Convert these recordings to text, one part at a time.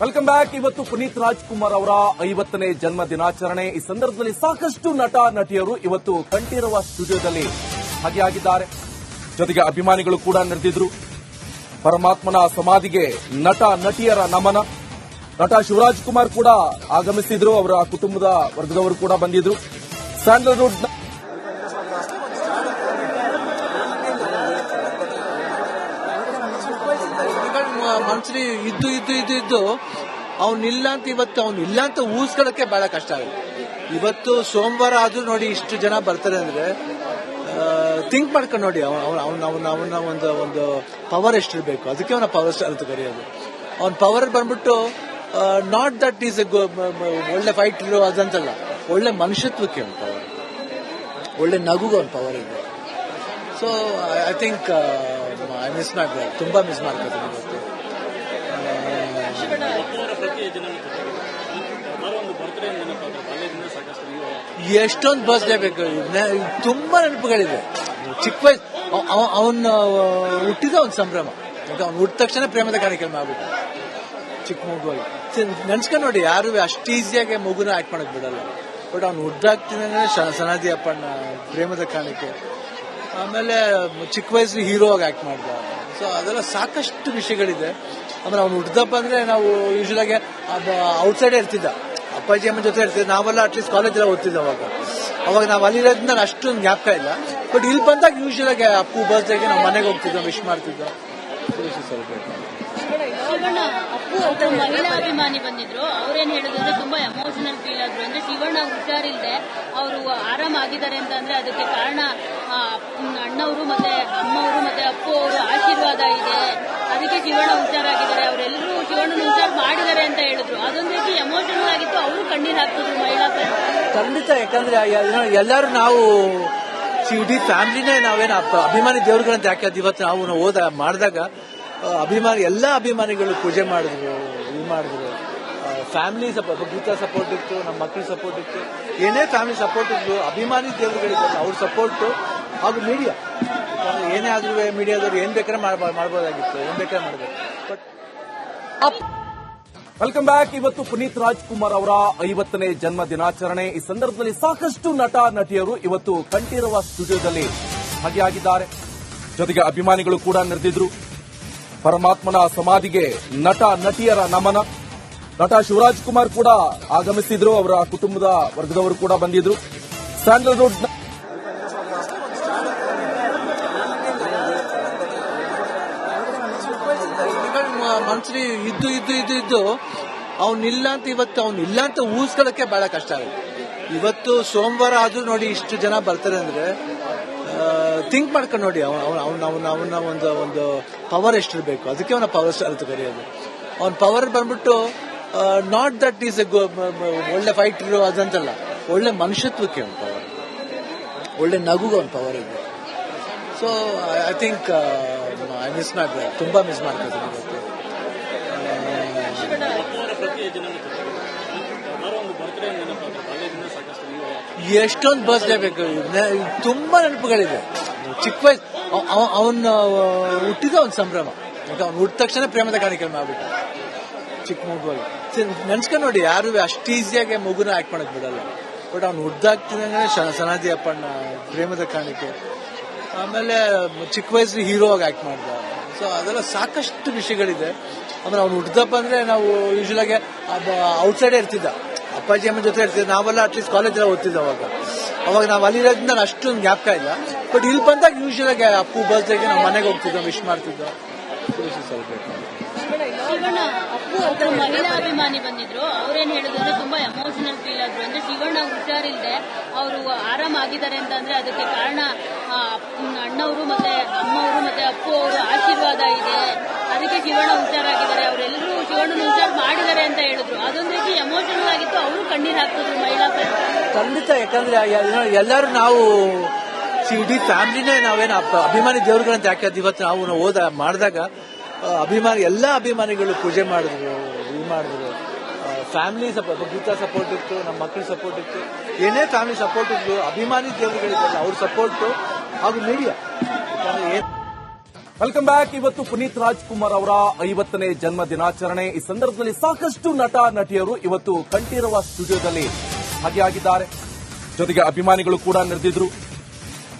Welcome back ಇವತ್ತು ಪುನೀತ್ ರಾಜ್ಕುಮಾರ್ ಅವರ ಐವತ್ತನೇ ಜನ್ಮ ದಿನಾಚರಣೆ. ಈ ಸಂದರ್ಭದಲ್ಲಿ ಸಾಕಷ್ಟು ನಟ, ನಟಿಯರು ಇವತ್ತು ಕಂಠೀರವ ಸ್ಟುಡಿಯೋದಲ್ಲಿ ಭಾಗಿಯಾಗಿದ್ದಾರೆ. ಜೊತೆಗೆ ಅಭಿಮಾನಿಗಳು ಕೂಡ ನಡೆದಿದ್ರು ಪರಮಾತ್ಮನ ಸಮಾಧಿಗೆ ನಟ, ನಟಿಯರ ನಮನ. ನಟ ಶಿವರಾಜ್ ಕುಮಾರ್ ಕೂಡ ಆಗಮಿಸಿದ್ರು. ಅವರ ಕುಟುಂಬದ ವರ್ಗದವರು ಕೂಡ ಬಂದಿದ್ರು. ಸ್ಯಾಂಡಲ್ವುಡ್ ಮನ್ಸಲ್ಲಿ ಇದ್ದು ಇದ್ದು ಇದ್ದು ಇದ್ದು ಅವ್ನಿಲ್ಲ ಅಂತ ಇವತ್ತು ಅವ್ನು ಇಲ್ಲ ಅಂತ ಊಹಿಸ್ಕೊಳ್ಳೋಕೆ ಬಹಳ ಕಷ್ಟ ಆಗುತ್ತೆ. ಇವತ್ತು ಸೋಮವಾರ ಆದ್ರೂ ನೋಡಿ ಇಷ್ಟು ಜನ ಬರ್ತಾರೆ ಅಂದ್ರೆ ಥಿಂಕ್ ಮಾಡ್ಕೊಂಡು ನೋಡಿ, ಅವನ ಅವನ ಅವನ ಒಂದು ಒಂದು ಪವರ್ ಎಷ್ಟಿರ್ಬೇಕು. ಅದಕ್ಕೆ ಅವನ ಪವರ್ ಸ್ಟಾರ್ ಅಂತ ಕರೆಯೋದು. ಅವನ ಪವರ್ ಬಂದ್ಬಿಟ್ಟು ನಾಟ್ ದಟ್ ಈಸ್ ಎ ಒಳ್ಳೆ ಫೈಟ್ ಇರೋ ಅದಂತಲ್ಲ, ಒಳ್ಳೆ ಮನುಷ್ಯತ್ವಕ್ಕೆ ಅವನ ಪವರ್ ಒಳ್ಳೆ ನಗುಗೆ ಅವನ ಪವರ್ ಇದೆ so I think I miss ಮಾಡ್ತಾರೆ ತುಂಬಾ ಮಿಸ್ ಇವತ್ತು ಎಷ್ಟೊಂದು ಬರ್ತ್ಡೇ ಬೇಕು. ತುಂಬಾ ನೆನಪುಗಳಿದೆ ಚಿಕ್ಕ ವಯಸ್ಸು ಅವನ ಹುಟ್ಟಿದ ಒಂದು ಸಂಭ್ರಮ. ಅವ್ನು ಹುಟ್ಟಿದ ತಕ್ಷಣ ಪ್ರೇಮದ ಕಾರ್ಯಕ್ರಮ ಆಗ್ಬಿಟ್ಟು. ಚಿಕ್ಕ ಮಗುವಾಗಿ ನೆನ್ಸ್ಕೊಂಡು ನೋಡಿ, ಯಾರು ಅಷ್ಟು ಈಸಿಯಾಗಿ ಮಗುನ ಆಕ್ಟ್ ಮಾಡಕ್ ಬಿಡಲ್ಲ. ಬಟ್ ಅವ್ನು ಹುಡ್ದಾಗ್ತೀನಿ ಸನಾದಿ ಅಪ್ಪಣ್ಣ, ಪ್ರೇಮದ ಕಾಣಿಕೆ. ಆಮೇಲೆ, ಚಿಕ್ಕ ವಯಸ್ಸಲ್ಲಿ ಹೀರೋ ಆಗಿ ಆಕ್ಟ್ ಮಾಡ್ದ. ಸೊ ಅದೆಲ್ಲ ಸಾಕಷ್ಟು ವಿಷಯಗಳಿದೆ. ಆಮೇಲೆ ಅವ್ನು ಹುಟ್ಟಿದಪ್ಪ ಅಂದ್ರೆ ನಾವು ಯೂಶಲ್ ಆಗಿ ಔಟ್ಸೈಡ್ ಇರ್ತಿದ್ದ. ಅಪ್ಪಾಜಿ ಅಮ್ಮನ ಜೊತೆ ಇರ್ತಿದ್ದ. ನಾವೆಲ್ಲ ಅಟ್ಲೀಸ್ಟ್ ಕಾಲೇಜ್ ಎಲ್ಲ ಓದ್ತಿದ್ದ ಅವಾಗ. ಅವಾಗ ನಾವು ಅಲ್ಲಿರೋದ್ರಿಂದ ಅಷ್ಟೊಂದು ಜ್ಞಾಪಕ ಇಲ್ಲ. ಬಟ್ ಇಲ್ಲಿ ಬಂದಾಗ ಯೂಶಲ್ ಆಗಿ ಅಪ್ಪು ಬರ್ತ್ಡೇಗೆ ನಾವು ಮನೆಗೆ ಹೋಗ್ತಿದ್ದೋ ವಿಶ್ ಮಾಡ್ತಿದ್ದೋ ಅಪ್ಪು ಒಬ್ಬ ಮಹಿಳಾ ಅಭಿಮಾನಿ ಬಂದಿದ್ರು. ಅವ್ರೇನ್ ಹೇಳಿದ್ರು ಅಂದ್ರೆ ತುಂಬಾ ಎಮೋಷನಲ್ ಫೀಲ್ ಆದ್ರು ಅಂದ್ರೆ ಶಿವಣ್ಣ ಹುಷಾರಿಲ್ದೆ ಅವರು ಆರಾಮಾಗಿದ್ದಾರೆ ಅಂತ ಅಂದ್ರೆ ಅದಕ್ಕೆ ಕಾರಣ ಅಣ್ಣವರು ಮತ್ತೆ ಅಮ್ಮವರು ಮತ್ತೆ ಅಪ್ಪು ಅವರು ಆಶೀರ್ವಾದ ಇದೆ. ಅದಕ್ಕೆ ಶಿವಣ್ಣ ಹುಷಾರಾಗಿದ್ದಾರೆ. ಅವರೆಲ್ಲರೂ ಶಿವಣ್ಣನ ಹುಷಾರ್ ಮಾಡಿದ್ದಾರೆ ಅಂತ ಹೇಳಿದ್ರು. ಅದೊಂದು ರೀತಿ ಎಮೋಷನಲ್ ಆಗಿತ್ತು. ಅವರು ಕಣ್ಣೀರ್ ಹಾಕ್ತಿದ್ರು ಮಹಿಳಾ ಖಂಡಿತ, ಯಾಕಂದ್ರೆ ಎಲ್ಲರೂ ನಾವು ಇಡೀ ಫ್ಯಾಮಿಲಿನೇ ನಾವೇನು ಅಭಿಮಾನಿ ದೇವ್ರುಗಳಂತ ಯಾಕೆ ಇವತ್ತು ನಾವು ಹೋದ ಮಾಡಿದಾಗ ಅಭಿಮಾನಿ ಎಲ್ಲ ಅಭಿಮಾನಿಗಳು ಪೂಜೆ ಮಾಡಿದ್ರು, ಇದು ಮಾಡಿದ್ರು. ಫ್ಯಾಮಿಲಿ ಸಪೋರ್ಟ್ ಗೀತಾ ಸಪೋರ್ಟ್ ಇತ್ತು, ನಮ್ಮ ಮಕ್ಕಳ ಸಪೋರ್ಟ್ ಇತ್ತು. ಏನೇ ಫ್ಯಾಮಿಲಿ ಸಪೋರ್ಟ್ ಇತ್ತು ಅಭಿಮಾನಿ ದೇವರುಗಳಿದ್ದಾರೆ ಅವ್ರ ಸಪೋರ್ಟ್ ಹಾಗೂ ಮೀಡಿಯಾ ಏನೇ ಆದ್ರೂ ಮೀಡಿಯಾದವ್ರು ಏನ್ ಬೇಕಾದ್ರೆ ಮಾಡಬಹುದಾಗಿತ್ತು ಮಾಡ್ಬೋದಾಗಿತ್ತು. ಏನ್ ಬೇಕಾದ್ರೆ ಮಾಡಬೇಕು ಬಟ್ ವೆಲ್ಕಮ್ ಬ್ಯಾಕ್ ಇವತ್ತು ಪುನೀತ್ ರಾಜ್ಕುಮಾರ್ ಅವರ ಐವತ್ತನೇ ಜನ್ಮ ದಿನಾಚರಣೆ. ಈ ಸಂದರ್ಭದಲ್ಲಿ ಸಾಕಷ್ಟು ನಟ ನಟಿಯರು ಇವತ್ತು ಕಂಠೀರವ ಸ್ಟುಡಿಯೋದಲ್ಲಿ ಭಾಗಿಯಾಗಿದ್ದಾರೆ. ಜೊತೆಗೆ ಅಭಿಮಾನಿಗಳು ಕೂಡ ನೆರೆದಿದ್ರು. ಪರಮಾತ್ಮನ ಸಮಾಧಿಗೆ ನಟ ನಟಿಯರ ನಮನ. ನಟ ಶಿವರಾಜ್ ಕುಮಾರ್ ಕೂಡ ಆಗಮಿಸಿದ್ರು. ಅವರ ಕುಟುಂಬದ ವರ್ಗದವರು ಕೂಡ ಬಂದಿದ್ರು. ಸ್ಯಾಂಡಲ್ವುಡ್ ಮನ್ಸಲ್ಲಿ ಇದ್ದು ಇದ್ದು ಇದ್ದು ಇದ್ದು ಅವನಿಲ್ಲ ಅಂತ ಇವತ್ತು ಅವನಿಲ್ಲ ಅಂತ ಊಹಿಸ್ಕೊಳ್ಳೋಕೆ ಬಹಳ ಕಷ್ಟ ಆಗುತ್ತೆ. ಇವತ್ತು ಸೋಮವಾರ ಆದ್ರೂ ನೋಡಿ ಇಷ್ಟು ಜನ ಬರ್ತಾರೆ ಅಂದ್ರೆ ಥಿಂಕ್ ಮಾಡ್ಕೊಂಡು ನೋಡಿ, ಅವನ ಅವನ ಅವನ ಒಂದು ಒಂದು ಪವರ್ ಎಷ್ಟಿರಬೇಕು. ಅದಕ್ಕೆ ಅವನ ಪವರ್ ಸ್ಟಾರ್ ಅಂತ ಕರೆಯೋದು. ಅವನ ಪವರ್ ಬಂದ್ಬಿಟ್ಟು ನಾಟ್ ದಟ್ ಈಸ್ ಎ ಒಳ್ಳೆ ಫೈಟರ್ ಅದಂತಲ್ಲ, ಒಳ್ಳೆ ಮನುಷ್ಯತ್ವಕ್ಕೆ ಅವನ ಪವರ್ ಒಳ್ಳೆ ನಗುಗೆ ಅವನ ಪವರ್ ಇದೆ. So I think I miss ಮಾಡ್ತಾರೆ ತುಂಬಾ ಮಿಸ್ ಮಾಡ್ಕೊತೀನಿ. ಎಷ್ಟೊಂದು ಬಸ್ ಬೇಕು ತುಂಬಾ ನೆನಪುಗಳಿದೆ. ಚಿಕ್ಕ ವಯಸ್ಸು ಅವನ್ ಹುಟ್ಟಿದ ಒಂದು ಸಂಭ್ರಮ. ಅವ್ನು ಹುಟ್ಟಿದ ತಕ್ಷಣ ಪ್ರೇಮದ ಕಾಣಿಕೆ ಮಾಡ್ಬಿಟ್ಟು ಚಿಕ್ಕ ಮಗುವಾಗ ನೆನ್ಸ್ಕೊಂಡು ನೋಡಿ, ಯಾರು ಅಷ್ಟು ಈಸಿಯಾಗಿ ಮಗುನ ಆಕ್ಟ್ ಮಾಡಕ್ ಬಿಡಲ್ಲ. ಬಟ್ ಅವ್ನು ಹುಡ್ದಾಗ್ತಿದ್ದಂಗೆ ಸನಾದಿ ಅಪ್ಪಣ್ಣ, ಪ್ರೇಮದ ಕಾಣಿಕೆ. ಆಮೇಲೆ ಚಿಕ್ಕ ವಯಸ್ಸಲ್ಲಿ ಹೀರೋ ಆಗಿ ಆಕ್ಟ್ ಮಾಡ್ದ. ಸೊ, ಅದೆಲ್ಲ ಸಾಕಷ್ಟು ವಿಷಯಗಳಿದೆ. ಆಮೇಲೆ ಅವ್ನು ಹುಡ್ದಪ್ಪ ಅಂದ್ರೆ ನಾವು ಯೂಶಲ್ ಆಗಿ ಔಟ್ಸೈಡೇ ಇರ್ತಿದ್ದ. ಅಪ್ಪಾಜಿ ಅಮ್ಮನ ಜೊತೆ ಇರ್ತೀವಿ. ನಾವೆಲ್ಲ ಅಟ್ಲೀಸ್ಟ್ ಕಾಲೇಜ್ ಎಲ್ಲ ಅವಾಗ. ನಾವು ಅಲ್ಲಿರೋದ್ರಿಂದ ಅಷ್ಟೊಂದು ಜ್ಞಾಪಕ ಇಲ್ಲ. ಬಟ್ ಇಲ್ಲಿ ಬಂದಾಗ ಯೂಶಲ್ ಆಗಿ ಅಪ್ಪು ಬರ್ತ್ಡೇಗೆ ನಾವು ಮನೆಗೆ ಹೋಗ್ತಿದ್ದೋ ವಿಶ್ ಮಾಡ್ತಿದ್ದೋ ಮಹಿಳಾ ಅಭಿಮಾನಿ ಬಂದಿದ್ರು. ಅವ್ರೇನ್ ಹೇಳಿದ್ರು ಅಂದ್ರೆ ತುಂಬಾ ಎಮೋಷನಲ್ ಫೀಲ್ ಆದ್ರು. ಅಂದ್ರೆ ಶಿವಣ್ಣ ಹುಷಾರಿಲ್ದೆ ಅವರು ಆರಾಮಾಗಿದ್ದಾರೆ ಅಂತ ಅಂದ್ರೆ ಅದಕ್ಕೆ ಕಾರಣ ಅಣ್ಣವರು ಮತ್ತೆ ಅಮ್ಮವರು ಮತ್ತೆ ಅಪ್ಪು ಅವರು ಆಶೀರ್ವಾದ ಇದೆ. ಅದಕ್ಕೆ ಶಿವಣ್ಣ ಹುಷಾರಾಗಿದ್ದಾರೆ ಅವರೆಲ್ಲರೂ ಶಿವಣ್ಣನ ಹುಷಾರ್ ಮಾಡಿದ್ದಾರೆ ಅಂತ ಹೇಳಿದ್ರು. ಅದೊಂದು ರೀತಿ ಎಮೋಷನಲ್ ಆಗಿತ್ತು. ಅವರು ಕಣ್ಣೀರ್ ಹಾಕ್ತಿದ್ರು ಮಹಿಳಾ ಖಂಡಿತ, ಯಾಕಂದ್ರೆ ಎಲ್ಲರೂ ನಾವು ಇಡೀ ಫ್ಯಾಮಿಲಿನೇ ನಾವೇನು ಅಭಿಮಾನಿ ದೇವ್ರುಗಳಂತ ಯಾಕೆ ಇವತ್ತು ನಾವು ಹೋದ ಮಾಡಿದಾಗ ಅಭಿಮಾನಿ ಎಲ್ಲ ಅಭಿಮಾನಿಗಳು ಪೂಜೆ ಮಾಡಿದ್ರು, ಇದು ಮಾಡಿದ್ರು. ಫ್ಯಾಮಿಲಿ ಸಪೋರ್ಟ್ ಗೀತಾ ಸಪೋರ್ಟ್ ಇತ್ತು, ನಮ್ಮ ಮಕ್ಕಳ ಸಪೋರ್ಟ್ ಇತ್ತು. ಏನೇ ಫ್ಯಾಮಿಲಿ ಸಪೋರ್ಟ್ ಇತ್ತು ಅಭಿಮಾನಿ ದೇವರುಗಳಿದ್ದಾರೆ ಅವ್ರ ಸಪೋರ್ಟು ಹಾಗೂ ಮೀಡಿಯಾ ವೆಲ್ಕಮ್ ಬ್ಯಾಕ್ ಇವತ್ತು ಪುನೀತ್ ರಾಜ್ಕುಮಾರ್ ಅವರ ಐವತ್ತನೇ ಜನ್ಮ ದಿನಾಚರಣೆ. ಈ ಸಂದರ್ಭದಲ್ಲಿ ಸಾಕಷ್ಟು ನಟ, ನಟಿಯರು ಇವತ್ತು ಕಂಠೀರವ ಸ್ಟುಡಿಯೋದಲ್ಲಿ ಭಾಗಿಯಾಗಿದ್ದಾರೆ. ಜೊತೆಗೆ ಅಭಿಮಾನಿಗಳು ಕೂಡ ನೆರೆದಿದ್ರು.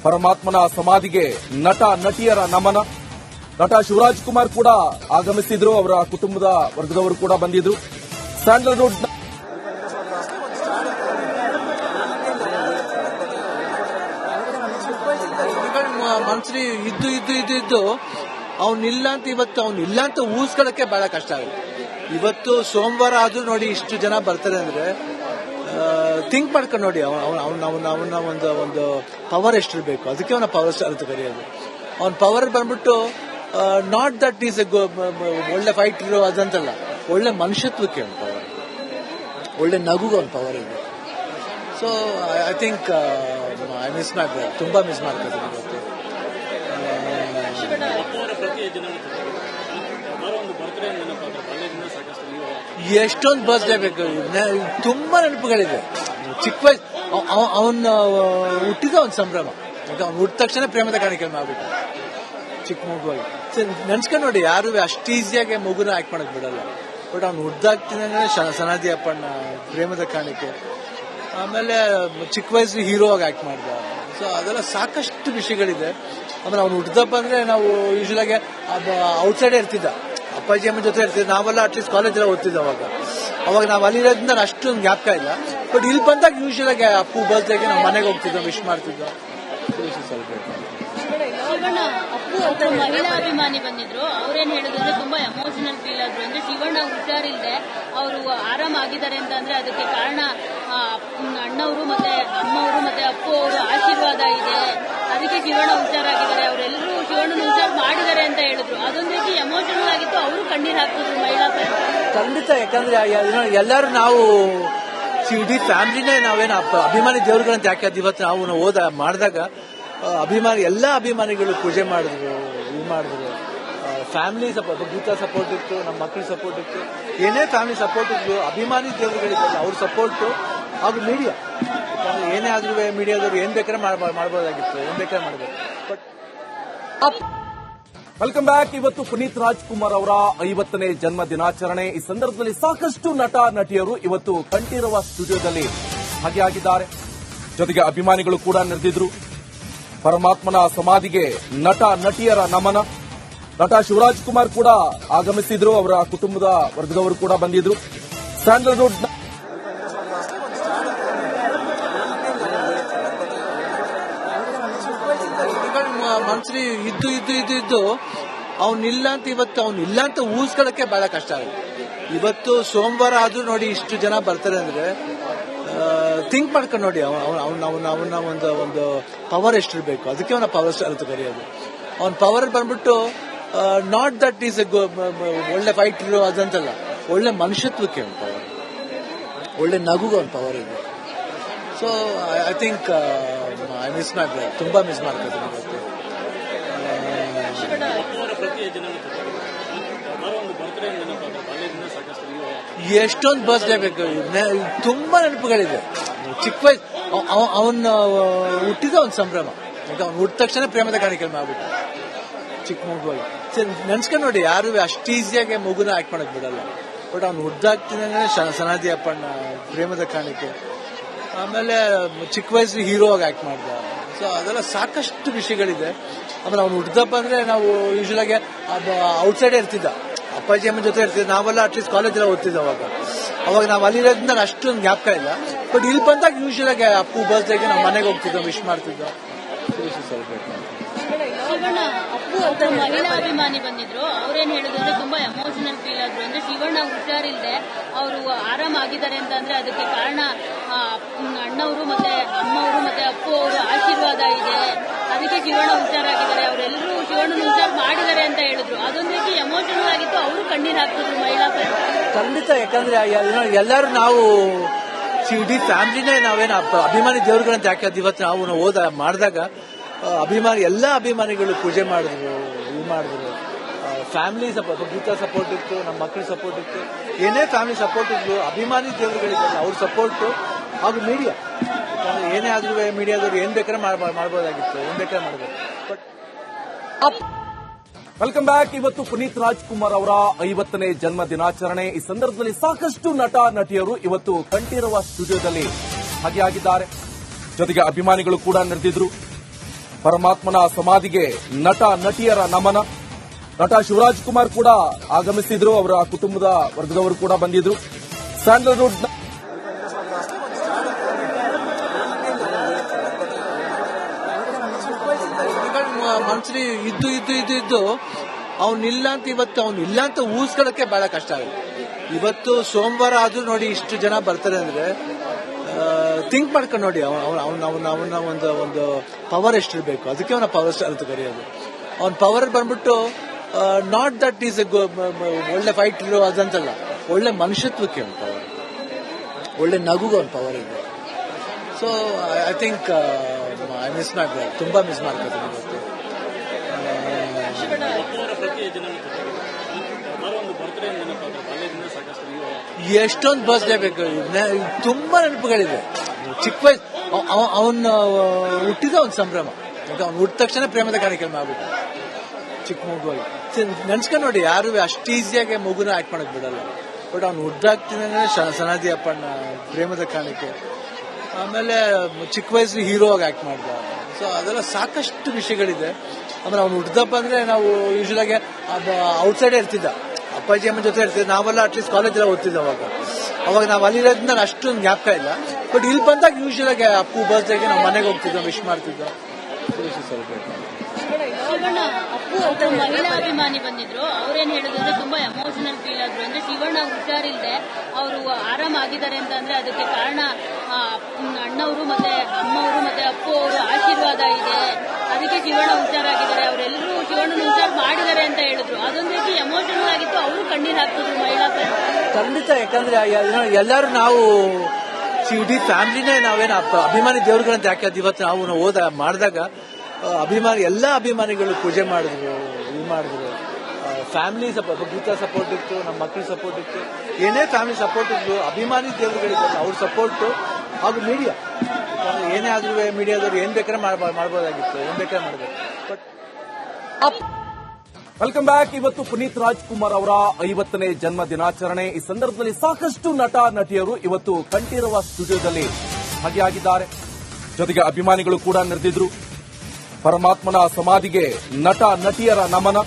ಪರಮಾತ್ಮನ ಸಮಾಧಿಗೆ ನಟ, ನಟಿಯರ ನಮನ. ನಟ ಶಿವರಾಜ್ ಕುಮಾರ್ ಕೂಡ ಆಗಮಿಸಿದ್ರು. ಅವರ ಕುಟುಂಬದ ವರ್ಗದವರು ಕೂಡ ಬಂದಿದ್ರು. ಸ್ಯಾಂಡಲ್ವುಡ್ ಮನ್ಸರಿ ಇದ್ದು ಇದ್ದು ಇದ್ದು ಇದ್ದು ಅವ್ನಿಲ್ಲ ಅಂತ ಇವತ್ತು ಅವ್ನು ಇಲ್ಲ ಅಂತ ಊಹಿಸ್ಕೊಳ್ಳೋಕೆ ಬಹಳ ಕಷ್ಟ ಆಗುತ್ತೆ. ಇವತ್ತು ಸೋಮವಾರ ಆದ್ರೂ ನೋಡಿ ಇಷ್ಟು ಜನ ಬರ್ತಾರೆ ಅಂದ್ರೆ ಥಿಂಕ್ ಮಾಡ್ಕೊಂಡು ನೋಡಿ, ಅವನ ಅವನ ಅವನ ಅವನ ಒಂದು ಒಂದು ಪವರ್ ಎಷ್ಟಿರಬೇಕು ಅದಕ್ಕೆ ಅವನ ಪವರ್ ಸ್ಟಾರ್ ಅಂತ ಕರೆಯೋದು. ಅವನ ಪವರ್ ಬಂದ್ಬಿಟ್ಟು ನಾಟ್ ದಟ್ ಈಸ್ ಎ ಒಳ್ಳೆ ಫೈಟರ್ ಅದಂತಲ್ಲ, ಒಳ್ಳೆ ಮನುಷ್ಯತ್ವಕ್ಕೆ ಅವನ ಪವರ್ ಒಳ್ಳೆ ನಗುಗೆ ಅವನ ಪವರ್ ಇದೆ so I think I miss ಮಾಡ್ತಾರೆ ತುಂಬಾ ಮಿಸ್ ಮಾಡ್ತಾರೆ ಎಷ್ಟೊಂದು ಬರ್ತ್ಡೇ ಬೇಕು. ತುಂಬಾ ನೆನಪುಗಳಿದೆ. ಚಿಕ್ಕ ವಯಸ್ಸು ಅವನ ಹುಟ್ಟಿದ ಒಂದು ಸಂಭ್ರಮ. ಅವ್ನು ಹುಟ್ಟಿದ ತಕ್ಷಣ ಪ್ರೇಮದ ಕಾಣಿಕೆ ಮಾಡ್ಬಿಟ್ಟು ಚಿಕ್ಕ ಮಗುವಾಗಿ. ನೆನ್ಸ್ಕೊಂಡು ನೋಡಿ, ಯಾರು ಅಷ್ಟು ಈಸಿಯಾಗಿ ಮಗುನ ಆ್ಯಕ್ಟ್ ಮಾಡಕ್ ಬಿಡಲ್ಲ. ಬಟ್ ಅವ್ನು ಹುಡ್ದಾಗ್ತಿದ್ದಾನೆ ಸನಾದಿ ಅಪ್ಪಣ್ಣ, ಪ್ರೇಮದ ಕಾಣಿಕೆ. ಆಮೇಲೆ ಚಿಕ್ಕ ವಯಸ್ಸು ಹೀರೋ ಆಗಿ ಆಕ್ಟ್ ಮಾಡಿದ. ಸೊ ಅದೆಲ್ಲ ಸಾಕಷ್ಟು ವಿಷಯಗಳಿದೆ. ಆಮೇಲೆ ಅವ್ನು ಹುಟ್ಟಿದಪ್ಪ ಅಂದ್ರೆ ನಾವು ಯೂಶಲ್ ಆಗಿ ಔಟ್ಸೈಡ್ ಇರ್ತಿದ್ದ. ಅಪ್ಪಾಜಿ ಅಮ್ಮನ ಜೊತೆ ಇರ್ತಿದ್ದ. ನಾವೆಲ್ಲ ಅಟ್ಲೀಸ್ಟ್ ಕಾಲೇಜ್ ಎಲ್ಲ ಓದ್ತಿದ್ದ ಅವಾಗ. ಅವಾಗ ನಾವು ಅಲ್ಲಿರೋದ್ರಿಂದ ಅಷ್ಟೊಂದು ಜ್ಞಾಪಕ ಇಲ್ಲ. ಬಟ್ ಇಲ್ಲಿ ಬಂದಾಗ ಯೂಶಲ್ ಆಗಿ ಅಪ್ಪು ಬರ್ತ್ಡೇಗೆ ನಾವು ಮನೆಗೆ ಹೋಗ್ತಿದ್ದೋ ವಿಶ್ ಮಾಡ್ತಿದ್ದೋ ಒಬ್ರು ಮಹಿಳಾ ಅಭಿಮಾನಿ ಬಂದಿದ್ರು. ಅವ್ರೇನ್ ಹೇಳಿದ್ರು ಅಂದ್ರೆ ತುಂಬಾ ಎಮೋಷನಲ್ ಫೀಲ್ ಆದ್ರು ಅಂದ್ರೆ ಶಿವಣ್ಣ ಹುಷಾರಿಲ್ದೆ ಅವರು ಆರಾಮಾಗಿದ್ದಾರೆ ಅಂತ ಅಂದ್ರೆ ಅದಕ್ಕೆ ಕಾರಣ ಅಣ್ಣವರು ಮತ್ತೆ ಅಮ್ಮವರು ಮತ್ತೆ ಅಪ್ಪು ಅವರು ಆಶೀರ್ವಾದ ಇದೆ. ಅದಕ್ಕೆ ಶಿವಣ್ಣ ಹುಷಾರಾಗಿದ್ದಾರೆ ಅವರೆಲ್ಲರೂ ಶಿವಣ್ಣನ ಹುಷಾರು ಮಾಡಿದ್ದಾರೆ ಅಂತ ಹೇಳಿದ್ರು. ಅದೊಂದು ರೀತಿ ಎಮೋಷನಲ್ ಆಗಿತ್ತು. ಅವರು ಕಣ್ಣೀರು ಹಾಕಿದ್ರು ಮಹಿಳಾ ಖಂಡಿತ, ಯಾಕಂದ್ರೆ ಎಲ್ಲರೂ ನಾವು ಇಡೀ ಫ್ಯಾಮಿಲಿನೇ ನಾವೇನು ಅಭಿಮಾನಿ ದೇವರುಗಳಂತ ಯಾಕೆ ಇವತ್ತು ನಾವು ಹೋದ ಮಾಡಿದಾಗ ಅಭಿಮಾನಿ ಎಲ್ಲ ಅಭಿಮಾನಿಗಳು ಪೂಜೆ ಮಾಡಿದ್ರು, ಇದು ಮಾಡಿದ್ರು. ಫ್ಯಾಮಿಲಿ ಸಪೋರ್ಟ್ ಗೀತಾ ಸಪೋರ್ಟ್ ಇತ್ತು, ನಮ್ಮ ಮಕ್ಕಳ ಸಪೋರ್ಟ್ ಇತ್ತು. ಏನೇ ಫ್ಯಾಮಿಲಿ ಸಪೋರ್ಟ್ ಇತ್ತು ಅಭಿಮಾನಿ ದೇವರುಗಳಿದ್ದಾರೆ ಅವ್ರ ಸಪೋರ್ಟು ಹಾಗೂ ಮೀಡಿಯಾ ಏನೇ ಆದ್ರೂ ಮೀಡಿಯಾದವ್ರು ಏನ್ ಬೇಕಾದ್ರೆ ಮಾಡಬಹುದಾಗಿತ್ತು ಏನ್ ಬೇಕಾದ್ರೆ ಮಾಡಬೇಕು ಬಟ್ ವೆಲ್ಕಮ್ ಬ್ಯಾಕ್ ಇವತ್ತು ಪುನೀತ್ ರಾಜ್ಕುಮಾರ್ ಅವರ ಐವತ್ತನೇ ಜನ್ಮ ದಿನಾಚರಣೆ. ಈ ಸಂದರ್ಭದಲ್ಲಿ ಸಾಕಷ್ಟು ನಟ, ನಟಿಯರು ಇವತ್ತು ಕಂಠೀರವ ಸ್ಟುಡಿಯೋದಲ್ಲಿ ಭಾಗಿಯಾಗಿದ್ದಾರೆ. ಜೊತೆಗೆ ಅಭಿಮಾನಿಗಳು ಕೂಡ ನೆರೆದಿದ್ರು. ಪರಮಾತ್ಮನ ಸಮಾಧಿಗೆ ನಟ, ನಟಿಯರ ನಮನ. ನಟ ಶಿವರಾಜ್ ಕುಮಾರ್ ಕೂಡ ಆಗಮಿಸಿದ್ರು. ಅವರ ಕುಟುಂಬದ ವರ್ಗದವರು ಕೂಡ ಬಂದಿದ್ರು. ಸ್ಯಾಂಡಲ್ವುಡ್ ಇದ್ದು ಇದ್ದು ಇದ್ದು ಇದ್ದು ಅವ್ನಿಲ್ಲ ಅಂತ ಇವತ್ತು ಅವ್ನು ಇಲ್ಲ ಅಂತ ಊಹಿಸ್ಕೊಳ್ಳೋಕೆ ಬಹಳ ಕಷ್ಟ ಆಗುತ್ತೆ. ಇವತ್ತು ಸೋಮವಾರ ಆದ್ರೂ ನೋಡಿ ಇಷ್ಟು ಜನ ಬರ್ತಾರೆ ಅಂದ್ರೆ ಥಿಂಕ್ ಮಾಡ್ಕೊಂಡು ನೋಡಿ, ಅವನ ಅವನ ಅವನ ಅವನ ಒಂದು ಒಂದು ಪವರ್ ಎಷ್ಟಿರ್ಬೇಕು. ಅದಕ್ಕೆ ಅವನ ಪವರ್ ಸ್ಟಾರ್ ಅಂತ ಕರೆಯೋದು. ಅವನ ಪವರ್ ಬಂದ್ಬಿಟ್ಟು ನಾಟ್ ದಟ್ ಈಸ್ ಎ ಒಳ್ಳೆ ಫೈಟರ್ ಅದಂತಲ್ಲ, ಒಳ್ಳೆ ಮನುಷ್ಯತ್ವಕ್ಕೆ ಅವನ ಪವರ್ ಒಳ್ಳೆ ನಗುಗೆ ಅವನ ಪವರ್ ಇದೆ. So I think I miss ಮಾಡ್ತಾರೆ ತುಂಬಾ ಮಿಸ್ ಮಾಡ್ತಾರೆ ಎಷ್ಟೊಂದು ಬರ್ತ್ಡೇ ಬೇಕು. ತುಂಬಾ ನೆನಪುಗಳಿದೆ. ಚಿಕ್ಕ ವಯಸ್ಸು ಅವನ್ ಹುಟ್ಟಿದ ಒಂದು ಸಂಭ್ರಮ. ಅವ್ನು ಹುಟ್ಟಿದ ತಕ್ಷಣ ಪ್ರೇಮದ ಕಾಣಿಕೆ ಮಾಡ್ಬಿಟ್ಟು ಚಿಕ್ಕ ಮಗುವಾಗಿ ನೆನ್ಸ್ಕೊಂಡು ನೋಡಿ, ಯಾರು ಅಷ್ಟು ಈಸಿಯಾಗಿ ಮಗುನ ಆಕ್ಟ್ ಮಾಡಕ್ ಬಿಡಲ್ಲ. ಬಟ್ ಅವ್ನು ಹುಡ್ದಾಗ್ತಿದ್ದಾನೆ ಸನಾದಿ ಅಪ್ಪಣ್ಣ, ಪ್ರೇಮದ ಕಾಣಿಕೆ. ಆಮೇಲೆ, ಚಿಕ್ಕ ವಯಸ್ಸು ಹೀರೋ ಆಗಿ ಆಕ್ಟ್ ಮಾಡ್ದ. ಸೊ ಅದೆಲ್ಲ ಸಾಕಷ್ಟು ವಿಷಯಗಳಿದೆ. ಆಮೇಲೆ ಅವ್ನು ಹುಟ್ಟಿದಪ್ಪ ಅಂದ್ರೆ ನಾವು ಯೂಶಲ್ ಆಗಿ ಔಟ್ಸೈಡ್ ಇರ್ತಿದ್ದ. ಅಪ್ಪಾಜಿ ಅಮ್ಮನ ಜೊತೆ ಇರ್ತಿದ್ದೆ ನಾವೆಲ್ಲ ಅಟ್ಲೀಸ್ಟ್ ಕಾಲೇಜ್ ಎಲ್ಲ ಓದ್ತಿದ್ವಿ ಅವಾಗ. ಅವಾಗ ನಾವು ಅಲ್ಲಿರೋದ್ರಿಂದ ಅಷ್ಟೊಂದು ಜ್ಞಾಪಕ ಇಲ್ಲ. ಬಟ್ ಇಲ್ಲಿ ಬಂದಾಗ ಯೂಶಲ್ ಆಗಿ ಅಪ್ಪು ಬರ್ತ್ಡೇಗೆ ನಾವು ಮನೆಗೆ ಹೋಗ್ತಿದ್ದೋ ವಿಶ್ ಮಾಡ್ತಿದ್ದೋ ಮಹಿಳಾ ಅಭಿಮಾನಿ ಬಂದಿದ್ರು. ಅವ್ರೇನ್ ಹೇಳಿದ್ರು ಅಂದ್ರೆ ತುಂಬಾ ಎಮೋಷನಲ್ ಫೀಲ್ ಆದ್ರು. ಅಂದ್ರೆ ಶಿವಣ್ಣ ಹುಷಾರಿಲ್ದೆ ಅವರು ಆರಾಮಾಗಿದ್ದಾರೆ ಅಂತ ಅಂದ್ರೆ ಅದಕ್ಕೆ ಕಾರಣ ಅಣ್ಣವರು ಮತ್ತೆ ಅಮ್ಮವರು ಮತ್ತೆ ಅಪ್ಪು ಅವರು ಆಶೀರ್ವಾದ ಇದೆ. ಅದಕ್ಕೆ ಶಿವಣ್ಣ ಹುಷಾರಾಗಿದ್ದಾರೆ ಮಾಡಿದ್ದಾರೆ ಅಂತ ಹೇಳಿದ್ರು. ಅದೊಂದು ರೀತಿ ಎಮೋಷನಲ್ ಆಗಿತ್ತು. ಅವರು ಕಣ್ಣೀರ್ ಹಾಕಿದ್ರು ಮಹಿಳಾ ಖಂಡಿತ, ಯಾಕಂದ್ರೆ ಎಲ್ಲರೂ ನಾವು ಇಡೀ ಫ್ಯಾಮಿಲಿನೇ ನಾವೇನು ಅಭಿಮಾನಿ ದೇವರುಗಳಂತ ಯಾಕೆ ಇವತ್ತು ನಾವು ಓದ ಮಾಡಿದಾಗ ಅಭಿಮಾನಿ ಎಲ್ಲ ಅಭಿಮಾನಿಗಳು ಪೂಜೆ ಮಾಡಿದ್ರು, ಇದು ಮಾಡಿದ್ರು. ಫ್ಯಾಮಿಲಿ ಸಪೋರ್ಟ್ ಗೀತಾ ಸಪೋರ್ಟ್ ಇತ್ತು, ನಮ್ಮ ಮಕ್ಕಳ ಸಪೋರ್ಟ್ ಇತ್ತು. ಏನೇ ಫ್ಯಾಮಿಲಿ ಸಪೋರ್ಟ್ ಇತ್ತು ಅಭಿಮಾನಿ ದೇವರುಗಳಿದ್ದಾರೆ ಅವ್ರ ಸಪೋರ್ಟು ಹಾಗೂ ಮೀಡಿಯಾ ಏನೇ ಆದ್ರೂ ಮೀಡಿಯಾದವ್ರು ಏನ್ ಬೇಕಾದ್ರೆ ಮಾಡ್ಬೋ- ಮಾಡ್ಬೋದಾಗಿತ್ತು, ಏನ್ ಬೇಕಾದ್ರೆ ಮಾಡ್ಬೋದು. ವೆಲ್ಕಮ್ ಬ್ಯಾಕ್ ಇವತ್ತು ಪುನೀತ್ ರಾಜ್ಕುಮಾರ್ ಅವರ ಐವತ್ತನೇ ಜನ್ಮ ದಿನಾಚರಣೆ. ಈ ಸಂದರ್ಭದಲ್ಲಿ ಸಾಕಷ್ಟು ನಟ, ನಟಿಯರು ಇವತ್ತು ಕಂಠೀರವ ಸ್ಟುಡಿಯೋದಲ್ಲಿ ಭಾಗಿಯಾಗಿದ್ದಾರೆ. ಜೊತೆಗೆ ಅಭಿಮಾನಿಗಳು ಕೂಡ ನಡೆದಿದ್ರು ಪರಮಾತ್ಮನ ಸಮಾಧಿಗೆ ನಟ, ನಟಿಯರ ನಮನ. ನಟ ಶಿವರಾಜ್ ಕುಮಾರ್ ಕೂಡ ಆಗಮಿಸಿದ್ರು. ಅವರ ಕುಟುಂಬದ ವರ್ಗದವರು ಕೂಡ ಬಂದಿದ್ರು. ಸ್ಯಾಂಡಲ್ವುಡ್ ಇದ್ದು ಇದ್ದು ಇದ್ದು ಇದ್ದು ಅವನಿಲ್ಲ ಅಂತ ಇವತ್ತು ಅವ್ನು ಇಲ್ಲ ಅಂತ ಊಹಿಸ್ಕೊಳ್ಳೋಕೆ ಬಹಳ ಕಷ್ಟ ಆಗುತ್ತೆ. ಇವತ್ತು ಸೋಮವಾರ ಆದ್ರೂ ನೋಡಿ ಇಷ್ಟು ಜನ ಬರ್ತಾರೆ ಅಂದ್ರೆ ಥಿಂಕ್ ಮಾಡ್ಕೊಂಡು ನೋಡಿ, ಅವನ ಅವನ ಅವನ ಒಂದು ಒಂದು ಪವರ್ ಎಷ್ಟಿರಬೇಕು. ಅದಕ್ಕೆ ಅವನ ಪವರ್ ಸ್ಟಾರ್ ಅಂತ ಕರೆಯೋದು. ಅವನ ಪವರ್ ಬಂದ್ಬಿಟ್ಟು ನಾಟ್ ದಟ್ ಈಸ್ ಎ ಒಳ್ಳೆ ಫೈಟ್ ಇರೋ ಅದಂತಲ್ಲ, ಒಳ್ಳೆ ಮನುಷ್ಯತ್ವಕ್ಕೆ ಅವನ ಪವರ್ ಒಳ್ಳೆ ನಗುಗೆ ಅವನ ಪವರ್ ಇದೆ so I think I miss ಮಾಡ್ತಾರೆ ತುಂಬಾ ಮಿಸ್ ಮಾಡ್ಕೊತೀನಿ ಬಸ್ ಎಷ್ಟೊಂದು ಬರ್ತ್ಡೇ ಬೇಕು. ತುಂಬಾ ನೆನಪುಗಳಿದೆ ಚಿಕ್ಕ ವಯಸ್ಸು ಅವನ್ ಹುಟ್ಟಿದ ಒಂದು ಸಂಭ್ರಮ. ಅವ್ನು ಹುಟ್ಟಿದ ತಕ್ಷಣ ಪ್ರೇಮದ ಕಾರ್ಯಕ್ರಮ ಆಗ್ಬಿಟ್ಟು. ಚಿಕ್ಕ ಮಗುವಾಗಿ ನೆನ್ಸ್ಕೊಂಡು ನೋಡಿ, ಯಾರು ಅಷ್ಟು ಈಸಿಯಾಗಿ ಮಗುನ ಆಕ್ಟ್ ಮಾಡಕ್ ಬಿಡಲ್ಲ. ಬಟ್ ಅವ್ನು ಶ- ಸನಾದಿ ಅಪ್ಪಣ್ಣ ಪ್ರೇಮದ ಕಾಣಿಕೆ ಆಮೇಲೆ, ಚಿಕ್ಕ ವಯಸ್ಸಲ್ಲಿ ಹೀರೋ ಆಗಿ ಆಕ್ಟ್ ಮಾಡ್ದ. ಸೊ ಅದೆಲ್ಲ ಸಾಕಷ್ಟು ವಿಷಯಗಳಿದೆ. ಆಮೇಲೆ ಅವ್ನು ಹುಟ್ಟಿದಪ್ಪ ಅಂದ್ರೆ ನಾವು ಯೂಶಲ್ ಆಗಿ ಔಟ್ಸೈಡ್ ಇರ್ತಿದ್ದ. ಅಪ್ಪಾಜಿ ಅಮ್ಮನ ಜೊತೆ ಇರ್ತಿದ್ದ. ನಾವೆಲ್ಲ ಅಟ್ಲೀಸ್ಟ್ ಕಾಲೇಜ್ ಎಲ್ಲ ಓದ್ತಿದ್ದ ಅವಾಗ. ಅವಾಗ ನಾವು ಅಲ್ಲಿರೋದ್ರಿಂದ ಅಷ್ಟೊಂದು ಜ್ಞಾಪಕ ಇಲ್ಲ. ಬಟ್ ಇಲ್ಲಿ ಬಂದಾಗ ಯೂಶಲ್ ಆಗಿ ಅಪ್ಪು ಬರ್ತ್ಡೇಗೆ ನಾವು ಮನೆಗೆ ಹೋಗ್ತಿದ್ದೋ ವಿಶ್ ಮಾಡ್ತಿದ್ದೋ ಅಪ್ಪು ಮಹಿಳಾ ಬಂದಿದ್ರು. ತುಂಬಾ ಎಮೋಷನಲ್ ಫೀಲ್ ಆದ್ರು ಅಂದ್ರೆ ಹುಷಾರಿಲ್ದೆ ಅವರು ಆರಾಮಾಗಿದ್ದಾರೆ ಅದಕ್ಕೆ ಕಾರಣ ಅಣ್ಣವರು ಮತ್ತೆ ಅಮ್ಮವರು ಮತ್ತೆ ಅಪ್ಪು ಅವರು ಆಶೀರ್ವಾದ ಇದೆ. ಅದಕ್ಕೆ ಶಿವಣ್ಣ ಹುಷಾರಾಗಿದ್ದಾರೆ. ಅವರೆಲ್ಲರೂ ಶಿವಣ್ಣನ ಹುಷಾರ್ ಮಾಡಿದ್ದಾರೆ ಅಂತ ಹೇಳಿದ್ರು. ಅದೊಂದು ರೀತಿ ಎಮೋಷನಲ್ ಆಗಿತ್ತು. ಅವರು ಕಣ್ಣೀರ್ ಹಾಕ್ತಿದ್ರು ಮಹಿಳಾ ಖಂಡಿತ, ಯಾಕಂದ್ರೆ ಎಲ್ಲರೂ ನಾವು ಇಡೀ ಫ್ಯಾಮಿಲಿನೇ ನಾವೇನು ಅಭಿಮಾನಿ ದೇವ್ರುಗಳಂತ ಯಾಕೆ ಇವತ್ತು ನಾವು ಹೋದ ಮಾಡಿದಾಗ ಅಭಿಮಾನಿ ಎಲ್ಲ ಅಭಿಮಾನಿಗಳು ಪೂಜೆ ಮಾಡಿದ್ರು, ಇದು ಮಾಡಿದ್ರು. ಫ್ಯಾಮಿಲಿ ಸಪೋರ್ಟ್ ಗೀತಾ ಸಪೋರ್ಟ್ ಇತ್ತು, ನಮ್ಮ ಮಕ್ಕಳ ಸಪೋರ್ಟ್ ಇತ್ತು. ಏನೇ ಫ್ಯಾಮಿಲಿ ಸಪೋರ್ಟ್ ಇತ್ತು ಅಭಿಮಾನಿ ದೇವರುಗಳಿದ್ದಾರೆ ಅವ್ರ ಸಪೋರ್ಟ್ ಹಾಗೂ ಮೀಡಿಯಾ ಏನೇ ಆದ್ರೂ ಮೀಡಿಯಾದವ್ರು ಏನ್ ಬೇಕಾದ್ರೆ ಮಾಡಬಹುದಾಗಿತ್ತು ಮಾಡ್ಬೋದಾಗಿತ್ತು. ಏನ್ ಬೇಕಾದ್ರೆ ಮಾಡಬೇಕು ಬಟ್ ವೆಲ್ಕಮ್ ಬ್ಯಾಕ್ ಇವತ್ತು ಪುನೀತ್ ರಾಜ್ಕುಮಾರ್ ಅವರ ಐವತ್ತನೇ ಜನ್ಮ ದಿನಾಚರಣೆ. ಈ ಸಂದರ್ಭದಲ್ಲಿ ಸಾಕಷ್ಟು ನಟ ನಟಿಯರು ಇವತ್ತು ಕಂಠೀರವ ಸ್ಟುಡಿಯೋದಲ್ಲಿ ಭಾಗಿಯಾಗಿದ್ದಾರೆ. ಜೊತೆಗೆ ಅಭಿಮಾನಿಗಳು ಕೂಡ ನೆರೆದಿದ್ರು. ಪರಮಾತ್ಮನ ಸಮಾಧಿಗೆ ನಟ ನಟಿಯರ ನಮನ.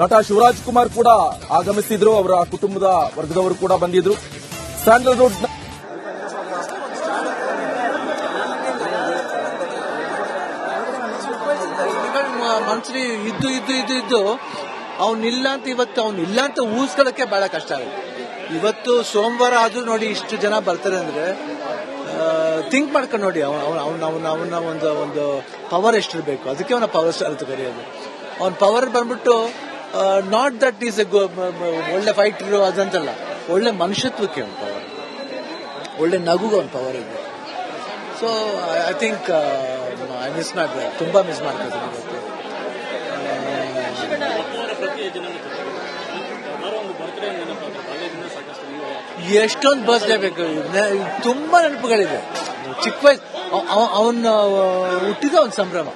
ನಟ ಶಿವರಾಜ್ ಕುಮಾರ್ ಕೂಡ ಆಗಮಿಸಿದ್ರು. ಅವರ ಕುಟುಂಬದ ವರ್ಗದವರು ಕೂಡ ಬಂದಿದ್ರು. ಸ್ಯಾಂಡಲ್ವುಡ್ ಮನ್ಸಲ್ಲಿ ಇದ್ದು ಇದ್ದು ಇದ್ದು ಇದ್ದು ಅವನಿಲ್ಲ ಅಂತ ಇವತ್ತು ಅವನಿಲ್ಲ ಅಂತ ಊಹಿಸ್ಕೊಳ್ಳೋಕೆ ಬಹಳ ಕಷ್ಟ ಆಗುತ್ತೆ. ಇವತ್ತು ಸೋಮವಾರ ಆದ್ರೂ ನೋಡಿ ಇಷ್ಟು ಜನ ಬರ್ತಾರೆ ಅಂದ್ರೆ ಥಿಂಕ್ ಮಾಡ್ಕೊಂಡು ನೋಡಿ, ಅವನ ಅವನ ಅವನ ಒಂದು ಒಂದು ಪವರ್ ಎಷ್ಟಿರಬೇಕು. ಅದಕ್ಕೆ ಅವನ ಪವರ್ ಸ್ಟಾರ್ ಅಂತ ಕರೆಯೋದು. ಅವನ ಪವರ್ ಬಂದ್ಬಿಟ್ಟು ನಾಟ್ ದಟ್ ಈಸ್ ಎ ಒಳ್ಳೆ ಫೈಟರ್ ಅದಂತಲ್ಲ, ಒಳ್ಳೆ ಮನುಷ್ಯತ್ವಕ್ಕೆ ಅವನ ಪವರ್ ಒಳ್ಳೆ ನಗುಗೆ ಅವನ ಪವರ್ ಇದೆ. So I think I miss ಮಾಡ್ತಾರೆ ತುಂಬಾ ಮಿಸ್ ಮಾಡ್ಕೊತೀನಿ. ಎಷ್ಟೊಂದು ಬಸ್ ಬೇಕು ತುಂಬಾ ನೆನಪುಗಳಿದೆ. ಚಿಕ್ಕ ವಯಸ್ಸು ಅವನ್ ಹುಟ್ಟಿದ ಒಂದು ಸಂಭ್ರಮ.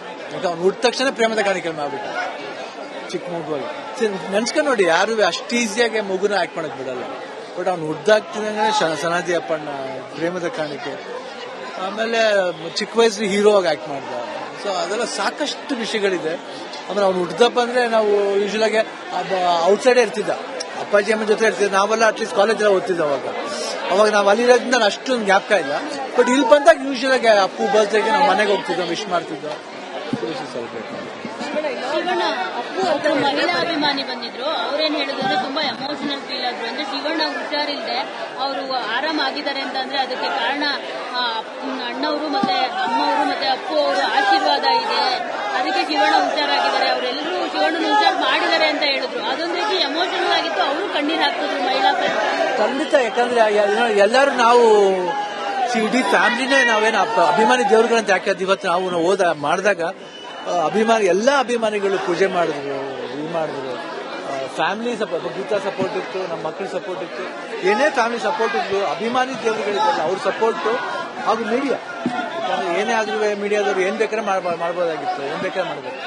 ಅವ್ನು ಹುಟ್ಟಿದ ತಕ್ಷಣ ಪ್ರೇಮದ ಕಾರ್ಯಕ್ರಮ ಆಗ್ಬಿಟ್ಟು. ಚಿಕ್ಕ ಮಗುವಾಗ ನೆನ್ಸ್ಕೊಂಡು ನೋಡಿ, ಯಾರು ಅಷ್ಟು ಈಸಿಯಾಗಿ ಮಗುನ ಆಕ್ಟ್ ಮಾಡಕ್ ಬಿಡಲ್ಲ. ಬಟ್ ಅವ್ನು ಹುಡ್ದಾಗ್ತಿದ್ದಂಗೆ ಸನಾದಿ ಅಪ್ಪಣ್ಣ, ಪ್ರೇಮದ ಕಾಣಿಕೆ. ಆಮೇಲೆ ಚಿಕ್ಕ ವಯಸ್ಸಲ್ಲಿ ಹೀರೋ ಆಗಿ ಆಕ್ಟ್ ಮಾಡ್ದ. ಸೊ, ಅದೆಲ್ಲ ಸಾಕಷ್ಟು ವಿಷಯಗಳಿದೆ. ಆಮೇಲೆ ಅವ್ನು ಹುಡ್ದಪ್ಪ ಅಂದ್ರೆ ನಾವು ಯೂಶಲ್ ಆಗಿ ಔಟ್ಸೈಡೇ ಇರ್ತಿದ್ದ. ಅಪ್ಪಾಜಿ ಅಮ್ಮನ ಜೊತೆ ಇರ್ತೀವಿ. ನಾವೆಲ್ಲ ಅಟ್ಲೀಸ್ಟ್ ಕಾಲೇಜ್ ಎಲ್ಲ ಓದ್ತಿದ್ದೆ ಅವಾಗ. ಅವಾಗ ನಾವು ಅಲ್ಲಿರೋದ್ರಿಂದ ಅಷ್ಟೊಂದು ಜ್ಞಾಪಕ ಇಲ್ಲ. ಬಟ್ ಇಲ್ಲಿ ಬಂದಾಗ ಯೂಶಲ್ ಆಗಿ ಅಪ್ಪು ಬರ್ತ್ಡೇಗೆ ನಾವು ಮನೆಗೆ ಹೋಗ್ತಿದ್ದೋ ವಿಶ್ ಮಾಡ್ತಿದ್ದೋ ಮಹಿಳಾ ಅಭಿಮಾನಿ ಬಂದಿದ್ರು. ಅವ್ರೇನ್ ಹೇಳಿದ್ರು ಅಂದ್ರೆ ತುಂಬಾ ಎಮೋಷನಲ್ ಫೀಲ್ ಆದ್ರು. ಅಂದ್ರೆ ಶಿವಣ್ಣ ಹುಷಾರಿಲ್ದೆ ಅವರು ಆರಾಮಾಗಿದ್ದಾರೆ ಅಂತ ಅಂದ್ರೆ ಅದಕ್ಕೆ ಕಾರಣ ಅಣ್ಣವರು ಮತ್ತೆ ಅಮ್ಮವರು ಮತ್ತೆ ಅಪ್ಪು ಅವರು ಆಶೀರ್ವಾದ ಇದೆ. ಅದಕ್ಕೆ ಶಿವಣ್ಣ ಹುಷಾರಾಗಿದ್ದಾರೆ. ಅವರೆಲ್ಲರೂ ಶಿವಣ್ಣನ ಹುಷಾರ್ ಮಾಡಿದ್ದಾರೆ ಅಂತ ಹೇಳಿದ್ರು. ಅದೊಂದು ರೀತಿ ಎಮೋಷನಲ್ ಖಂಡಿತ, ಯಾಕಂದ್ರೆ ಎಲ್ಲರೂ ನಾವು ಇಡೀ ಫ್ಯಾಮಿಲಿನೇ ನಾವೇನು ಅಭಿಮಾನಿ ದೇವ್ರುಗಳಂತ ಯಾಕೆ ಇವತ್ತು ನಾವು ಹೋದ ಮಾಡಿದಾಗ ಅಭಿಮಾನಿ ಎಲ್ಲ ಅಭಿಮಾನಿಗಳು ಪೂಜೆ ಮಾಡಿದ್ರು, ಇದು ಮಾಡಿದ್ರು. ಫ್ಯಾಮಿಲಿ ಸಪೋರ್ಟ್ ಗೀತಾ ಸಪೋರ್ಟ್ ಇತ್ತು, ನಮ್ಮ ಮಕ್ಕಳ ಸಪೋರ್ಟ್ ಇತ್ತು. ಏನೇ ಫ್ಯಾಮಿಲಿ ಸಪೋರ್ಟ್ ಇತ್ತು ಅಭಿಮಾನಿ ದೇವರುಗಳಿದ್ದಾರೆ ಅವ್ರ ಸಪೋರ್ಟ್ ಹಾಗೂ ಮೀಡಿಯಾ ಏನೇ ಆದ್ರೂ ಮೀಡಿಯಾದವ್ರು ಏನ್ ಬೇಕಾದ್ರೆ ಮಾಡ್ಬೋದಾಗಿತ್ತು, ಏನ್ ಬೇಕಾದ್ರೆ ಮಾಡ್ಬೋದು.